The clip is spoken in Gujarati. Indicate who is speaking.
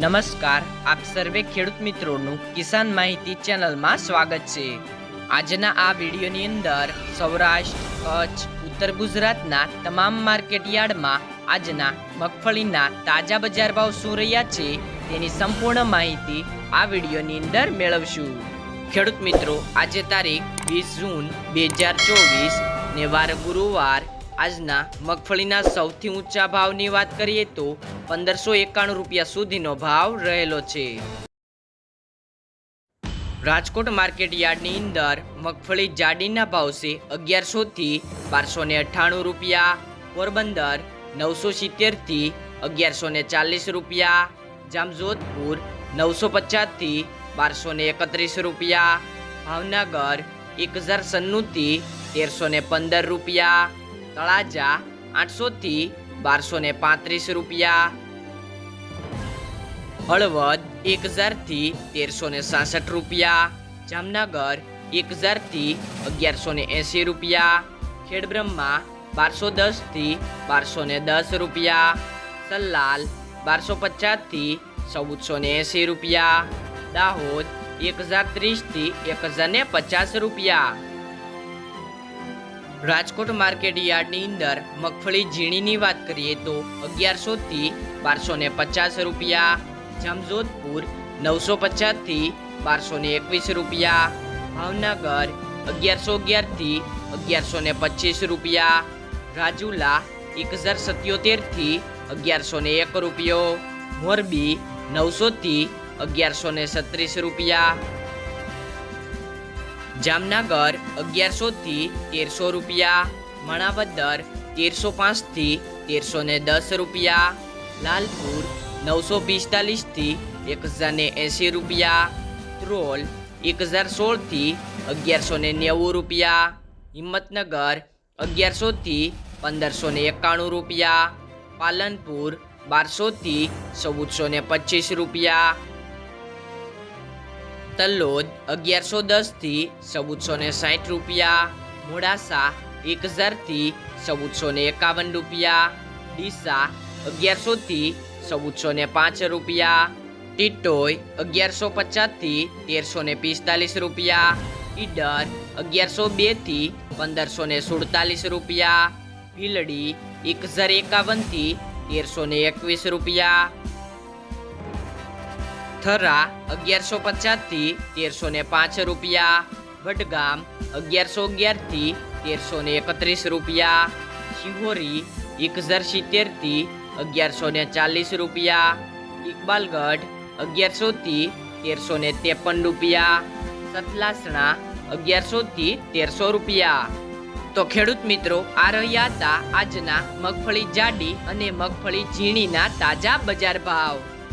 Speaker 1: નમસ્કાર, આપ સર્વે ખેડૂત મિત્રોનું કિસાન માહિતી ચેનલમાં સ્વાગત છે. આજના આ વિડીયોની અંદર સૌરાષ્ટ્ર, કચ્છ, ઉત્તર ગુજરાતના તમામ માર્કેટ યાર્ડમાં આજના મગફળીના તાજા બજાર ભાવ શું રહ્યા છે તેની સંપૂર્ણ માહિતી આ વિડીયોની અંદર મેળવશું. ખેડૂત મિત્રો, આજે તારીખ વીસ જૂન બે હજાર ચોવીસ ને વાર ગુરુવાર આજના મગફળીના સૌથી ઊંચા ભાવની વાત કરીએ તો પંદરસો એકાણું રૂપિયા સુધીનો ભાવ રહેલો છે. રાજકોટ માર્કેટ યાર્ડની અંદર મગફળી જાડીના ભાવ છે અગિયારસોથી બારસો ને અઠ્ઠાણું રૂપિયા, પોરબંદર નવસો સિત્તેરથી અગિયારસો ને ચાલીસ રૂપિયા, જામજોધપુર નવસો પચાસથી બારસો ને એકત્રીસ રૂપિયા, ભાવનગર એક હજાર સન્નુંથી તેરસો ને પંદર રૂપિયા, તળાજા આઠસોથી બારસો ને પાંત્રીસ રૂપિયા. હળવદ એક હજારથી તેરસો ને સાસઠ રૂપિયા. જામનગર એક હજારથી અગિયારસો ને એંસી રૂપિયા. ખેડબ્રહ્મા બારસો દસથી બારસો ને દસ રૂપિયા. સલ્લાલ બારસો પચાસથી ચૌદસો ને એંસી રૂપિયા. દાહોદ એક હજાર ત્રીસથી એક હજાર ને પચાસ રૂપિયા. રાજકોટ માર્કેટ યાર્ડની અંદર મગફળી ઝીણીની વાત કરીએ તો અગિયારસોથી બારસો ને પચાસ રૂપિયા, જામજોધપુર નવસો પચાસથી બારસો ને એકવીસ રૂપિયા, ભાવનગર અગિયારસો અગિયારથી અગિયારસો ને પચીસ રૂપિયા, રાજુલા એક હજાર સત્યોતેરથી અગિયારસો ને એક રૂપિયો, મોરબી નવસોથી અગિયારસો ને સત્રીસ રૂપિયા જામનગર અગિયારસો થી તેરસો રૂપિયા, મણાવદર તેરસો પાંચથી તેરસો ને દસ રૂપિયા, લાલપુર નવસો પિસ્તાલીસથી એક હજાર ને એંસી રૂપિયા ત્રોલ એક હજાર સોળથી અગિયારસો ને નેવું રૂપિયા, હિંમતનગર અગિયારસોથી પંદરસો ને એકાણું રૂપિયા, પાલનપુર બારસોથી ચૌદસો ને પચીસ રૂપિયા તલ્લોદ અગિયારસો દસથી ચૌદસો ને સાઠ રૂપિયા. મોડાસા એક હજારથી ચૌદસો ને એકાવન રૂપિયા. ડીસા અગિયારસોથી ચૌદસો ને પાંચ રૂપિયા. ટીટોય અગિયારસો પચાસથી તેરસો ને પિસ્તાલીસ રૂપિયા. ઈડર અગિયારસો બેથી પંદરસો ને સુડતાલીસ રૂપિયા. ભીલડી એક હજાર એકાવનથી તેરસો ને એકવીસ રૂપિયા. થરા અગિયારસો પચાસથી તેરસો ને પાંચ રૂપિયા. વડગામ અગિયારસો અગિયારથી તેરસો ને એકત્રીસ રૂપિયા. શિહોરી એક હજાર સિત્તેરથી અગિયારસો ને ચાલીસ રૂપિયા. ઇકબાલગઢ અગિયારસોથી તેરસો ને ત્રેપન રૂપિયા. સતલાસણા અગિયારસોથી તેરસો રૂપિયા. તો ખેડૂત મિત્રો, આ રહ્યા હતા આજના મગફળી જાડી અને મગફળી ઝીણીના તાજા બજાર ભાવ.